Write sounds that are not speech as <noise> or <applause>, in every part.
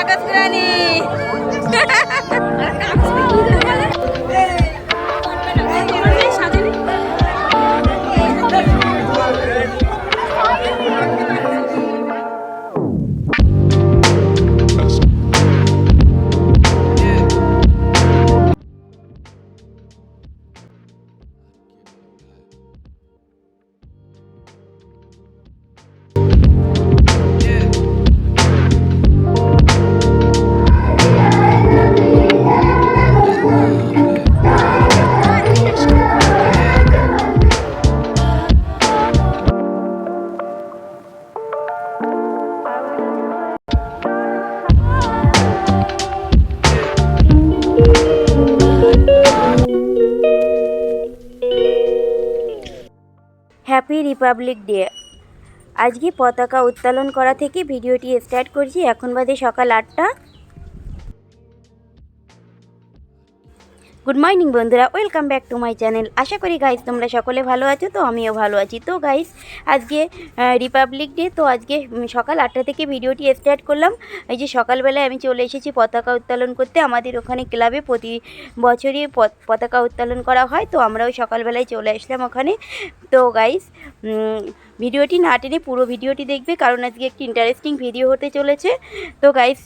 আকাশ রানী <laughs> Republic day আজকে পতাকা উত্তোলন করা থেকে ভিডিওটি স্টার্ট করছি। এখন বাদে সকাল আটটা। গুড মর্নিং বন্ধুরা, welcome back to my channel. আশা করি গাইস তোমরা সকলে ভালো আছো, তো আমিও ভালো আছি। তো গাইস আজকে রিপাবলিক ডে তো আজকে সকাল আটটা থেকে ভিডিওটি স্টার্ট করলাম। এই যে সকালবেলায় আমি চলে এসেছি পতাকা উত্তোলন করতে। আমাদের ওখানে ক্লাবে প্রতি বছরই পতাকা উত্তোলন করা হয়, তো আমরাও সকালবেলায় চলে আসলাম ওখানে। তো গাইস ভিডিওটি না টেনে পুরো ভিডিওটি দেখবে, কারণ আজকে একটি ইন্টারেস্টিং ভিডিও হতে চলেছে। তো গাইস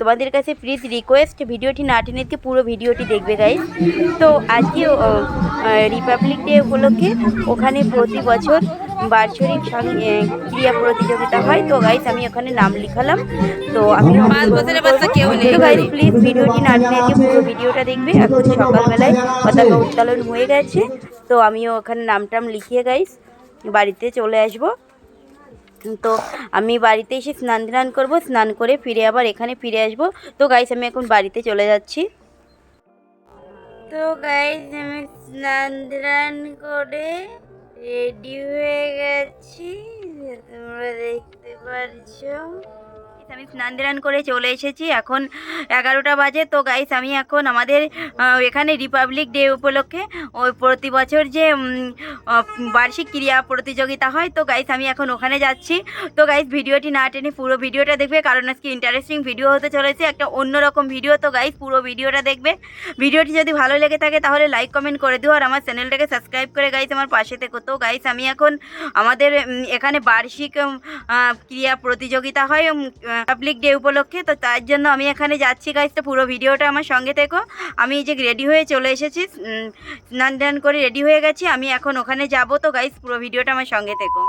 তোমাদের কাছে প্লিজ রিকোয়েস্ট ভিডিওটি না টেনে পুরো ভিডিওটি দেখবে গাইস তো আজকে রিপাবলিক ডে উপলক্ষে ওখানে প্রতি বছর এ, ক্রীড়া প্রতিযোগিতা হয়। তো গাইস আমি ওখানে নাম লিখালাম। তো আমি গাইস প্লিজ ভিডিওটি না টেনে পুরো ভিডিওটা দেখবে। এখন সকালবেলায় পতাকা উত্তোলন হয়ে গেছে। তো আমিও ওখানে নাম টাম লিখিয়ে গাইস বাড়িতে চলে আসব। তো আমি বাড়িতে এসে স্নান টান করব, স্নান করে ফিরে আবার এখানে ফিরে আসব। তো গাইস আমি এখন বাড়িতে চলে যাচ্ছি। তো গাইস আমি স্নান টান করে রেডি হয়ে গেছি। তোমরা দেখতে পারছ। আমি স্নান টান করে চলে এসেছি। এখন এগারোটা বাজে। তো গাইস আমি এখন আমাদের এখানে রিপাবলিক ডে উপলক্ষে ওই প্রতি বছর যে বার্ষিক ক্রিয়া প্রতিযোগিতা হয়, তো গাইস আমি এখন ওখানে যাচ্ছি। তো গাইস ভিডিওটি না টেনে পুরো ভিডিওটা দেখবে, কারণ আজকে ইন্টারেস্টিং ভিডিও হতে চলেছে, একটা অন্যরকম ভিডিও তো গাইস পুরো ভিডিওটা দেখবে। ভিডিওটি যদি ভালো লেগে থাকে, তাহলে লাইক কমেন্ট করে দিও, আর আমার চ্যানেলটাকে সাবস্ক্রাইব করে গাইস আমার পাশে থেকো। তো গাইস আমি এখন আমাদের এখানে বার্ষিক ক্রিয়া প্রতিযোগিতা হয় পাবলিক ডে উপলক্ষে, তো তার জন্য আমি এখানে যাচ্ছি গাইজ তো পুরো ভিডিওটা আমার সঙ্গে থেকো। আমি যে রেডি হয়ে চলে এসেছি স্নান করে রেডি হয়ে গেছি, আমি এখন ওখানে যাব, তো গাইজ পুরো ভিডিওটা আমার সঙ্গে থেকো।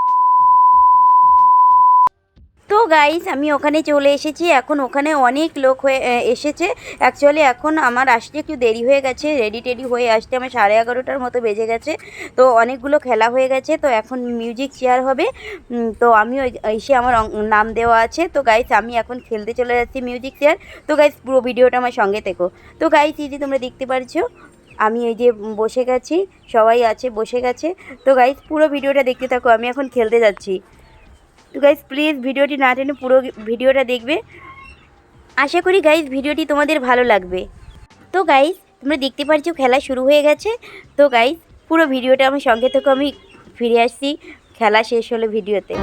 তো গাইস আমি ওখানে চলে এসেছি। এখন ওখানে অনেক লোক হয়ে এসেছে। অ্যাকচুয়ালি এখন আমার আসতে একটু দেরি হয়ে গেছে। রেডি টেডি হয়ে আসতে আমার সাড়ে এগারোটার মতো বেজে গেছে। তো অনেকগুলো খেলা হয়ে গেছে। তো এখন মিউজিক চেয়ার হবে। তো আমি ওই, এসে আমার নাম দেওয়া আছে। তো গাইস আমি এখন খেলতে চলে যাচ্ছি মিউজিক চেয়ার তো গাইস পুরো ভিডিওটা আমার সঙ্গে থেকো। তো গাইস এই যে তোমরা দেখতে পারছ, আমি এই যে বসে গেছি। সবাই আছে, বসে গেছে। তো গাইস পুরো ভিডিওটা দেখতে থাকো। আমি এখন খেলতে যাচ্ছি। তো গাইজ প্লিজ ভিডিওটি না টেনে পুরো ভিডিওটা দেখবে। আশা করি গাইজ ভিডিওটি তোমাদের ভালো লাগবে। তো গাইজ তোমরা দেখতে পারছ খেলা শুরু হয়ে গেছে। তো গাইজ পুরো ভিডিওটা আমার সঙ্গে থেকে আমি ফিরে আসছি। খেলা শেষ হলো ভিডিওতে।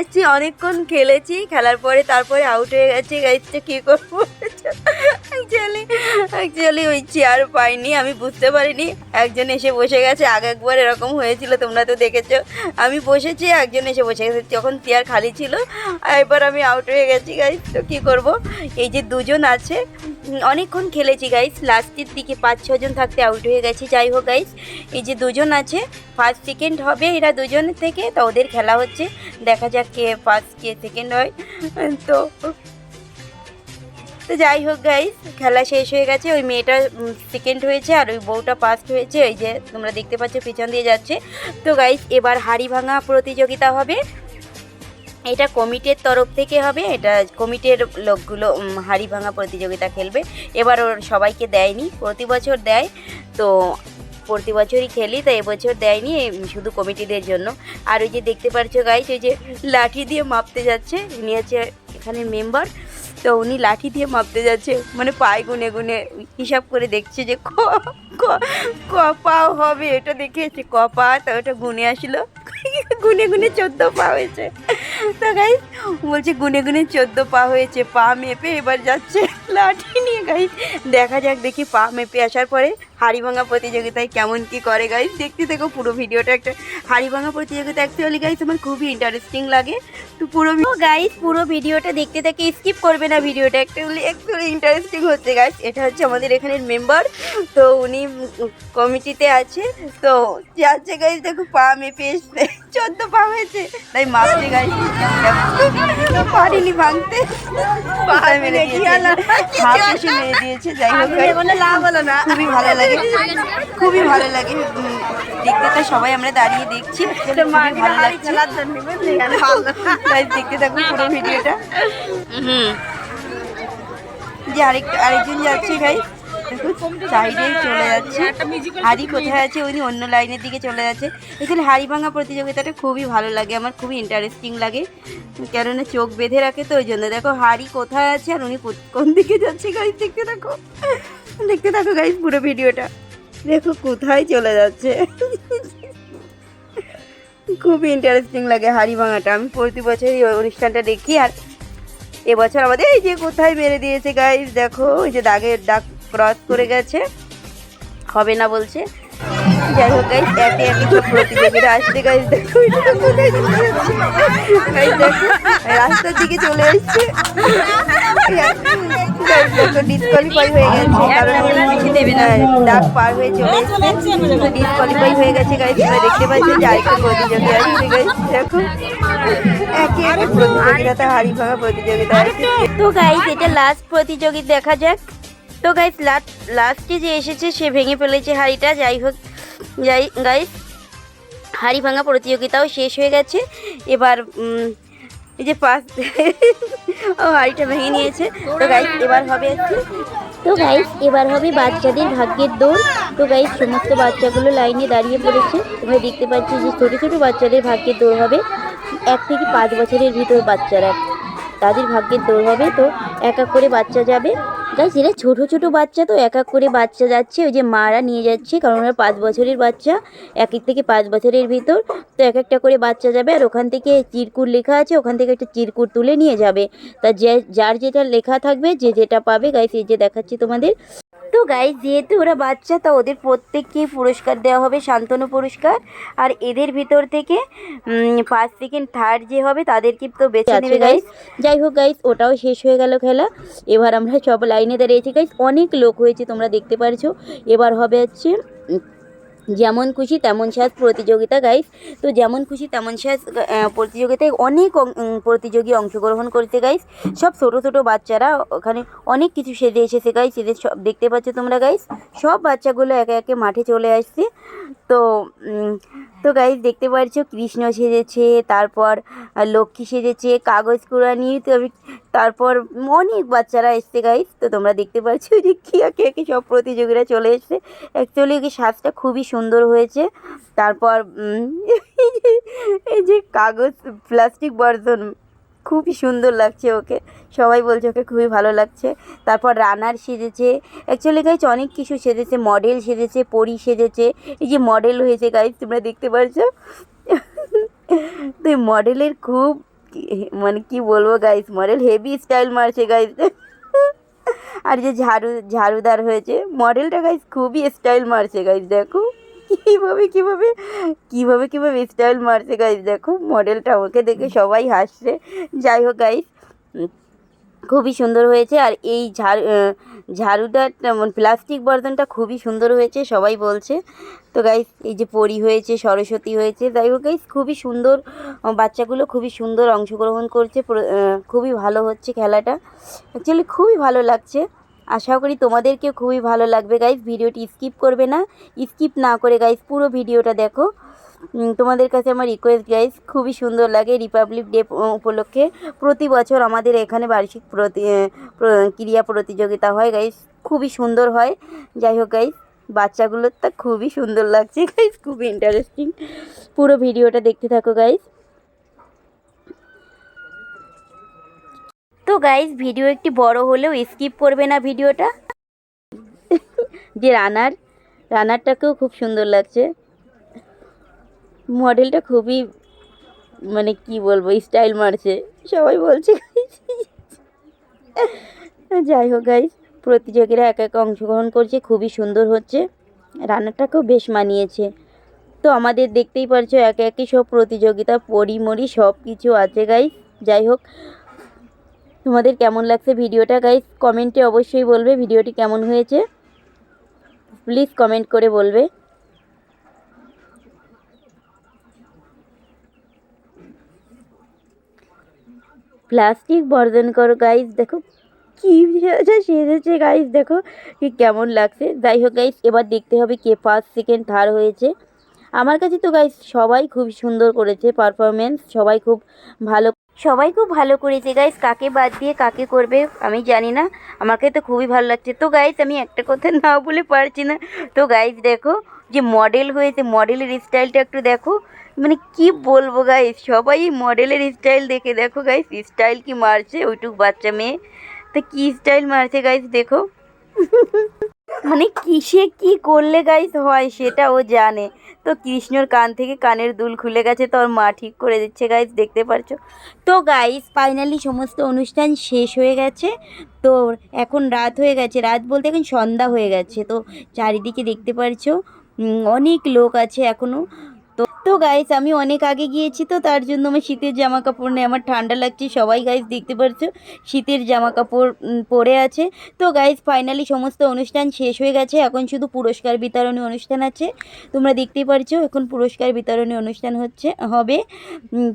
আসছি অনেকক্ষণ খেলেছি খেলার পরে তারপরে আউট হয়ে গেছে গাইসটা কী করব? অ্যাকচুয়ালি অ্যাকচুয়ালি ওই চেয়ার পাইনি, আমি বুঝতে পারিনি। একজন এসে বসে গেছে, আগে একবার এরকম হয়েছিল, তোমরা তো দেখেছ। আমি বসেছি, একজন এসে বসে গেছে, যখন চেয়ার খালি ছিল, এবার আমি আউট হয়ে গেছি গাইস তো কী করব? এই যে দুজন আছে অনেকক্ষণ খেলেছি গাইস লাস্টের দিকে পাঁচ, ছজন থাকতে আউট হয়ে গেছি, যাই হোক গাইস এই যে দুজন আছে ফার্স্ট সেকেন্ড হবে, এরা দুজন থেকে, তো ওদের খেলা হচ্ছে। দেখা যাক কে ফার্স্ট কে সেকেন্ড হয়। তো তো যাই হোক গাইস খেলা শেষ হয়ে গেছে। ওই মেয়েটা সেকেন্ড হয়েছে আর ওই বউটা ফার্স্ট হয়েছে। ওই যে তোমরা দেখতে পাচ্ছ, পিছন দিয়ে যাচ্ছে। তো গাইস এবার হাড়ি ভাঙা প্রতিযোগিতা হবে। এটা কমিটির তরফ থেকে হবে। এটা কমিটির লোকগুলো হাড়ি ভাঙা প্রতিযোগিতা খেলবে। এবার ওর সবাইকে দেয়নি, প্রতি বছর দেয়। তো প্রতি বছরই খেলি তো এবছর দেয়নি শুধু কমিটিদের জন্য। আর ওই যে দেখতে পাচ্ছ গাইস ওই যে লাঠি দিয়ে মাপতে যাচ্ছে। উনি আছে এখানে মেম্বার তো উনি লাঠি দিয়ে মাপতে যাচ্ছে মানে পায়ে গুনে গুনে হিসাব করে দেখছে যে ক, ক- ক পাও হবে, এটা দেখেছে কপা তো ওটা গুনে আসলো। গুনে গুনে চোদ্দ পা হয়েছে। তো গাই বলছে গুনে গুনে চোদ্দ পা হয়েছে, পা মেপে এবার যাচ্ছে লাঠি নিয়ে। গাই দেখা যাক দেখি পা মেপে আসার পরে হাড়ি ভাঙা প্রতিযোগিতায় কেমন কি করে গাইস দেখতে দেখো পুরো ভিডিওটা একটা হাড়ি ভাঙা প্রতিযোগিতা অ্যাকচুয়ালি গাইস আমার খুবই ইন্টারেস্টিং লাগে। তো পুরো গাইস পুরো ভিডিওটা দেখতে দেখে স্কিপ করবে না ভিডিওটা অ্যাকচুয়ালি অ্যাকচুয়ালি ইন্টারেস্টিং হচ্ছে গাইস এটা হচ্ছে আমাদের এখানের মেম্বার তো উনি কমিটিতে আছে। তো যাচ্ছে গাইস দেখো পা মেপে এসছে। <laughs> চোদ্দ পা হয়েছে। তাই মাপছে গাইস পারিনি ভাঙতে। পায়ে মেরে দিয়েছে। হাফ এসে মেরে দিয়েছে যাই হোক লাভ হলো না। খুবই ভালো লাগে খুবই ভালো লাগে। দেখতে তো সবাই আমরা দাঁড়িয়ে দেখছি। ভালো লাগছে। দেখতে থাকো পুরো ভিডিওটা। হুম। যে আরেকটা আরেকজন যাচ্ছে ভাই। সাইডে চলে যাচ্ছে। হাড়ি কোথায় আছে? উনি অন্য লাইনের দিকে চলে যাচ্ছে। এখানে হাড়ি ভাঙা প্রতিযোগিতাটা খুবই ভালো লাগে। আমার খুবই ইন্টারেস্টিং লাগে। কেননা চোখ বেঁধে রাখে তো ওই জন্য। দেখো হাড়ি কোথায় আছে আর উনি কোন দিকে যাচ্ছে গাইজ দেখতে থাকো। দেখতে থাকো গাইজ পুরো ভিডিওটা। দেখো কোথায় চলে যাচ্ছে। খুবই ইন্টারেস্টিং লাগে হাড়ি ভাঙাটা আমি প্রতি বছর এই অনুষ্ঠানটা দেখি আর এবছর আমাদের এই যে কোথায় মেরে দিয়েছে গাইজ দেখো, ওই যে দাগের দাগ ক্রস করে গেছে। হবে না বলছে। যাই হোক গাইজ একে একে সব প্রতিযোগীরা আসছে গাইজ দেখো গাইজ দেখো, রাস্তার দিকে চলে দেখো ডিসকোয়ালিফাই হয়ে গেছে কারণ পার হয়ে চলে ডিসকোয়ালিফাই হয়ে গেছে গাইজ তোমরা দেখতে পাচ্ছ যে আরেকটা প্রতিযোগী আসছে গাইজ দেখো। একে একে প্রতিযোগিতাতে হাড়ি ভাঙা প্রতিযোগিতা আছে তো গাইজ এটা লাস্ট প্রতিযোগী দেখা যাক। তো গাইজ লাস্টে যে এসেছে সে ভেঙে ফেলেছে হাড়িটা যাই হোক যাই গাইজ হাড়ি ভাঙা প্রতিযোগিতাও শেষ হয়ে গেছে। এবার উম, এই যে পাঁচ ও হাড়িটা ভেঙে নিয়েছে। তো গাইস এবার হবে তো গাইস এবার হবে বাচ্চাদের ভাগ্যের দৌড়। তো গাইস সমস্ত বাচ্চাগুলো লাইনে দাঁড়িয়ে পড়েছে। তোমরা দেখতে পাচ্ছি যে ছোটো ছোটো বাচ্চাদের ভাগ্যের দৌড় হবে। এক থেকে পাঁচ বছরের ভিতর বাচ্চারা, তাদের ভাগ্যের দৌড় হবে। তো এক এক করে বাচ্চা যাবে। গাইস এরা ছোটো ছোটো বাচ্চা তো, এক এক করে বাচ্চা যাচ্ছে। ওই যে মারা নিয়ে যাচ্ছে, কারণ ওরা পাঁচ বছরের বাচ্চা, এক এক থেকে পাঁচ বছরের ভিতর। তো এক একটা করে বাচ্চা যাবে, আর ওখান থেকে চিরকুর লেখা আছে, ওখান থেকে একটা চিরকুর তুলে নিয়ে যাবে। তা যে, যার যেটা লেখা থাকবে, যে যেটা পাবে গাইস এই যে দেখাচ্ছি তোমাদের। তো গাইস যেহেতু ওরা বাচ্চা তা ওদের প্রত্যেককেই পুরস্কার দেওয়া হবে শান্তনু পুরস্কার। আর এদের ভিতর থেকে ফার্স্ট সেকেন্ড থার্ড যে হবে তাদেরকে তো বেছে নেবে গাইস যাই হোক গাইস ওটাও শেষ হয়ে গেল খেলা। এবার আমরা সব লাইনে দাঁড়িয়েছি গাইস অনেক লোক হয়েছে তোমরা দেখতে পারছ। এবার হবে হচ্ছে যেমন খুশি তেমন সাজ প্রতিযোগিতা গাইস তো যেমন খুশি তেমন সাজ প্রতিযোগিতায় অনেক প্রতিযোগী অংশগ্রহণ করেছে গাইস সব ছোটো ছোটো বাচ্চারা ওখানে অনেক কিছু সেজে এসেছে গাইস সেদের সব দেখতে পাচ্ছ তোমরা গাইস সব বাচ্চাগুলো একে একে মাঠে চলে আসছে। তো তো গাইস দেখতে পাচ্ছ কৃষ্ণ সেজেছে, তারপর লক্ষ্মী সেজেছে, কাগজ কুড়ানি তো আমি- তারপর অনেক বাচ্চারা এসছে গাইস তো তোমরা দেখতে পাচ্ছ <laughs> যে কি একে একে সব প্রতিযোগীরা চলে এসছে। অ্যাকচুয়ালি কি সাজটা খুবই সুন্দর হয়েছে। তারপর <laughs> এই যে কাগজ প্লাস্টিক বর্জন খুবই সুন্দর লাগছে ওকে। সবাই বলছে ওকে খুবই ভালো লাগছে। তারপর রানার সেজেছে। অ্যাকচুয়ালি গাইজ অনেক কিছু সেজেছে। মডেল সেজেছে, পরি সেজেছে। এই যে মডেল হয়েছে গাইজ তোমরা দেখতে পারছ? তো মডেলের খুব মানে কি বলব গাইস মডেল হেভি স্টাইল মারছে গাইস আর যে ঝাড়ু, ঝাড়ুদার হয়েছে, মডেলটা গাইস খুবই স্টাইল মারছে গাইস দেখো। কীভাবে কীভাবে কীভাবে কীভাবে স্টাইল মারছে গাইস দেখো মডেলটা ওকে দেখে সবাই হাসছে। যাই হোক গাইস খুবই সুন্দর হয়েছে। আর এই ঝাড়ু ঝাড়ুটা প্লাস্টিক বর্তনটা খুবই সুন্দর হয়েছে সবাই বলছে। তো গাইস এই যে পরি হয়েছে সরস্বতী হয়েছে যাই হোক গাইস খুবই সুন্দর বাচ্চাগুলো খুবই সুন্দর অংশগ্রহণ করছে খুবই ভালো হচ্ছে খেলাটা। অ্যাকচুয়ালি খুবই ভালো লাগছে। আশা করি তোমাদেরকেও খুবই ভালো লাগবে গাইস ভিডিওটি স্কিপ করবে না। স্কিপ না করে গাইস পুরো ভিডিওটা দেখো। তোমাদের কাছে আমার রিকোয়েস্ট গাইস খুবই সুন্দর লাগে রিপাবলিক ডে উপলক্ষে। প্রতি বছর আমাদের এখানে বার্ষিক প্রতি ক্রীড়া প্রতিযোগিতা হয় গাইস খুবই সুন্দর হয়। যাই হোক গাইস বাচ্চাগুলোর তা খুবই সুন্দর লাগছে গাইস খুবই ইন্টারেস্টিং পুরো ভিডিওটা দেখতে থাকো গাইস তো গাইস ভিডিও একটি বড় হলেও স্কিপ করবে না ভিডিওটা। যে রানার, রানারটাকেও খুব সুন্দর লাগছে। মডেলটা খুবই মানে কি বলব স্টাইল মারছে। সবাই বলছে, যাই হোক গাইস প্রতিযোগীরা এক এক অংশগ্রহণ করছে, খুবই সুন্দর হচ্ছে। রান্নাটাকেও বেশ মানিয়েছে। তো আমাদের দেখতেই পারছ, একে একে সব প্রতিযোগিতা, পরিমরি সব কিছু আছে গাইস যাই হোক তোমাদের কেমন লাগছে ভিডিওটা গাইস কমেন্টে অবশ্যই বলবে ভিডিওটি কেমন হয়েছে। প্লিজ কমেন্ট করে বলবে। প্লাস্টিক বর্জন করো গাইস দেখো কি সেজেছে গাইস দেখো কি কেমন লাগছে। যাই হোক গাইস এবার দেখতে হবে কে ফার্স্ট সেকেন্ড থার্ড হয়েছে। আমার কাছে তো গাইস সবাই খুব সুন্দর করেছে পারফরমেন্স সবাই খুব ভালো সবাই খুব ভালো করেছে। গাইস কাকে বাদ দিয়ে কাকে করবে আমি জানি না। আমাকে তো খুবই ভালো লাগছে। তো গাইস আমি একটা কথা না বলে পারছি না। তো গাইস দেখো যে মডেল হয়েছে মডেলের স্টাইলটা একটু দেখো। মানে কি বলব গাইস সবাই মডেলের স্টাইল দেখে। দেখো গাইস স্টাইল কি মারছে? ওইটুক বাচ্চা মেয়ে। তো কী স্টাইল মারছে গাইস দেখো। মানে কিসে কি করলে গাইস হয় সেটা ও জানে। তো কৃষ্ণর কান থেকে কানের দুল খুলে গেছে তো ওর মা ঠিক করে দিচ্ছে গাইস দেখতে পারছ? তো গাইস ফাইনালি সমস্ত অনুষ্ঠান শেষ হয়ে গেছে। তো এখন রাত হয়ে গেছে। রাত বলতে এখন সন্ধ্যা হয়ে গেছে। তো চারিদিকে দেখতে পারছ অনেক লোক আছে এখনও তো গাইস আমি অনেক আগে গিয়েছি তো, তার জন্য আমার শীতের জামা কাপড় নেই। আমার ঠান্ডা লাগছে, সবাই গাইস দেখতে পারছ, শীতের জামা কাপড় পরে আছে। তো গাইস ফাইনালি সমস্ত অনুষ্ঠান শেষ হয়ে গেছে। এখন শুধু পুরস্কার বিতরণী অনুষ্ঠান আছে। তোমরা দেখতেই পারছ, এখন পুরস্কার বিতরণী অনুষ্ঠান হচ্ছে, হবে।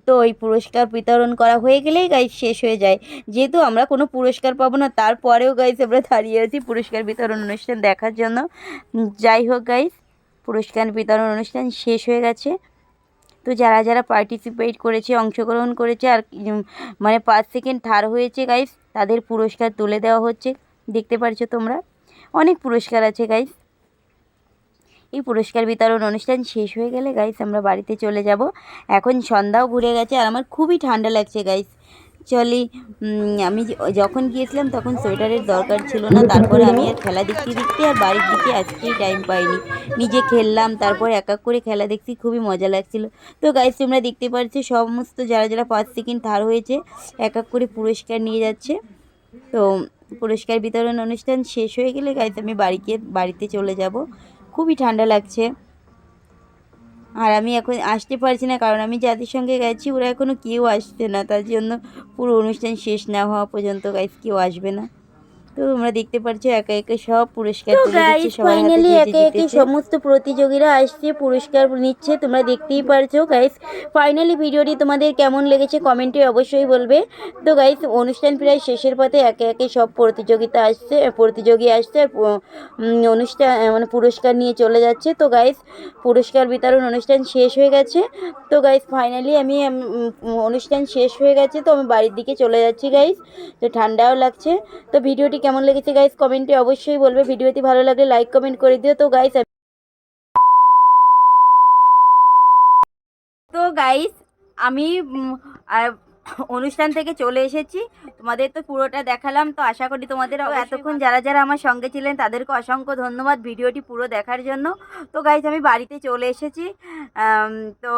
তো ওই পুরস্কার বিতরণ করা হয়ে গেলেই গাইস শেষ হয়ে যায়। যেহেতু আমরা কোনো পুরস্কার পাবো না, তারপরেও গাইস আমরা দাঁড়িয়ে আছি পুরস্কার বিতরণ অনুষ্ঠান দেখার জন্য। যাই হোক গাইস পুরস্কার বিতরণ অনুষ্ঠান শেষ হয়ে গেছে। তো যারা যারা পার্টিসিপেট করেছে, অংশগ্রহণ করেছে আর মানে পাঁচ সেকেন্ড থার্ড হয়েছে গাইস তাদের পুরস্কার তুলে দেওয়া হচ্ছে। দেখতে পারছ তোমরা? অনেক পুরস্কার আছে গাইস এই পুরস্কার বিতরণ অনুষ্ঠান শেষ হয়ে গেলে গাইস আমরা বাড়িতে চলে যাব। এখন সন্ধ্যাও ঘুরে গেছে আর আমার খুবই ঠান্ডা লাগছে গাইস উম, আমি যখন গিয়েছিলাম তখন সোয়েটারের দরকার ছিল না। তারপরে আমি আর খেলা দেখতে দেখতে আর বাড়ির দিকে আজকেই টাইম পাইনি। নিজে খেললাম তারপর এক এক করে খেলা দেখছি খুবই মজা লাগছিল। তো গাইস তোমরা দেখতে পাচ্ছ সমস্ত যারা যারা পাঁচ সেকেন্ড থার হয়েছে এক এক করে পুরস্কার নিয়ে যাচ্ছে। তো পুরস্কার বিতরণ অনুষ্ঠান শেষ হয়ে গেলে গাইস আমি বাড়িকে বাড়িতে চলে যাব। খুবই ঠান্ডা লাগছে। আর আমি এখন আসতে পারছি না, কারণ আমি যাদের সঙ্গে গেছি ওরা এখনও কেউ আসছে না। তার জন্য পুরো অনুষ্ঠান শেষ না হওয়া পর্যন্ত গাইস কেউ আসবে না। তো তোমরা দেখতে পারছ একে একে সব পুরস্কার যে একে একে সমস্ত প্রতিযোগীরা আসছে পুরস্কার নিচ্ছে তোমরা দেখতেই পারছ গাইস ফাইনালি ভিডিওটি তোমাদের কেমন লেগেছে কমেন্টে অবশ্যই বলবে। তো গাইস অনুষ্ঠান প্রায় শেষের পথে একে একে সব প্রতিযোগিতা আসছে প্রতিযোগী আসছে আর অনুষ্ঠান মানে পুরস্কার নিয়ে চলে যাচ্ছে। তো গাইস পুরস্কার বিতরণ অনুষ্ঠান শেষ হয়ে গেছে। তো গাইস ফাইনালি আমি অনুষ্ঠান শেষ হয়ে গেছে তো আমি বাড়ির দিকে চলে যাচ্ছি গাইস তো ঠান্ডাও লাগছে। তো ভিডিওটি কেমন লেগেছে গাইস কমেন্টে অবশ্যই বলবে। ভিডিওটি ভালো লাগলে লাইক কমেন্ট করে দিও। তো গাইস তো গাইস আমি অনুষ্ঠান থেকে চলে এসেছি। তোমাদের তো পুরোটা দেখালাম। তো আশা করি তোমাদের এতক্ষণ যারা যারা আমার সঙ্গে ছিলেন তাদেরকে অসংখ্য ধন্যবাদ ভিডিওটি পুরো দেখার জন্য। তো গাইজ আমি বাড়িতে চলে এসেছি। তো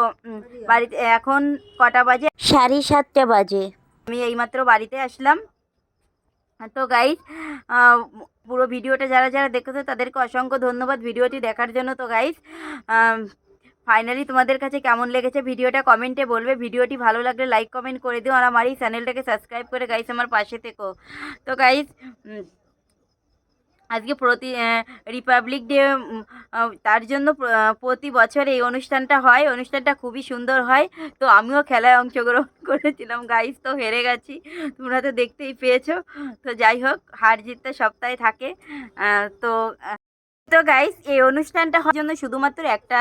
বাড়িতে এখন কটা বাজে? সাড়ে সাতটা বাজে। আমি এইমাত্র বাড়িতে আসলাম। তো গাইজ পুরো ভিডিওটা যারা যারা দেখেছ, তাদেরকে অসংখ্য ধন্যবাদ ভিডিওটি দেখার জন্য। তো গাইজ ফাইনালি তোমাদের কাছে কেমন লেগেছে ভিডিওটা কমেন্টে বলবে। ভিডিওটি ভালো লাগলে লাইক কমেন্ট করে দিও। আর আমার এই চ্যানেলটাকে সাবস্ক্রাইব করে গাইস আমার পাশে থেকো। তো গাইজ আজকে প্রতি রিপাবলিক ডে তার জন্য প্রতি বছর এই অনুষ্ঠানটা হয়। অনুষ্ঠানটা খুবই সুন্দর হয়। তো আমিও খেলায় অংশগ্রহণ <laughs> করেছিলাম। গাইজ তো হেরে গেছি। তোমরা তো দেখতেই পেয়েছ। তো যাই হোক, হার জিতটা সপ্তাহে থাকে। তো তো গাইস এই অনুষ্ঠানটা হওয়ার জন্য শুধুমাত্র একটা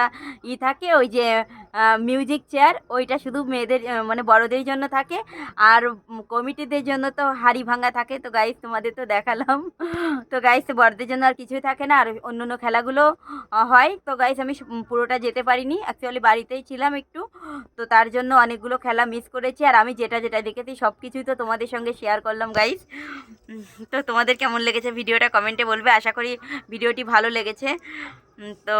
ই থাকে, ওই যে মিউজিক চেয়ার ওইটা শুধু মেয়েদের মানে বড়দের জন্য থাকে, আর কমিটিদের জন্য তো হাড়ি ভাঙা থাকে। তো গাইস তোমাদের তো দেখালাম। <laughs> তো গাইস বড়দের জন্য আর কিছুই থাকে না, আর অন্য অন্য খেলাগুলো হয়। তো গাইস আমি পুরোটা যেতে পারিনি। অ্যাকচুয়ালি বাড়িতেই ছিলাম একটু। তো তার জন্য অনেকগুলো খেলা মিস করেছি, আর আমি যেটা যেটা দেখেছি সব কিছুই তো তোমাদের সঙ্গে শেয়ার করলাম গাইস তো তোমাদের কেমন লেগেছে ভিডিওটা কমেন্টে বলবে। আশা করি ভিডিওটি ভালো লেগেছে। তো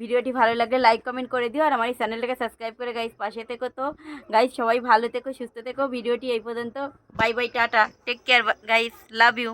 ভিডিওটি ভালো লাগলে লাইক কমেন্ট করে দিও। আর আমার এই চ্যানেলটাকে সাবস্ক্রাইব করে গাইস পাশে থেকো তো। গাইস সবাই ভালো থেকো, সুস্থ থেকো। ভিডিওটি এই পর্যন্ত। Bye bye tata. Take care guys love you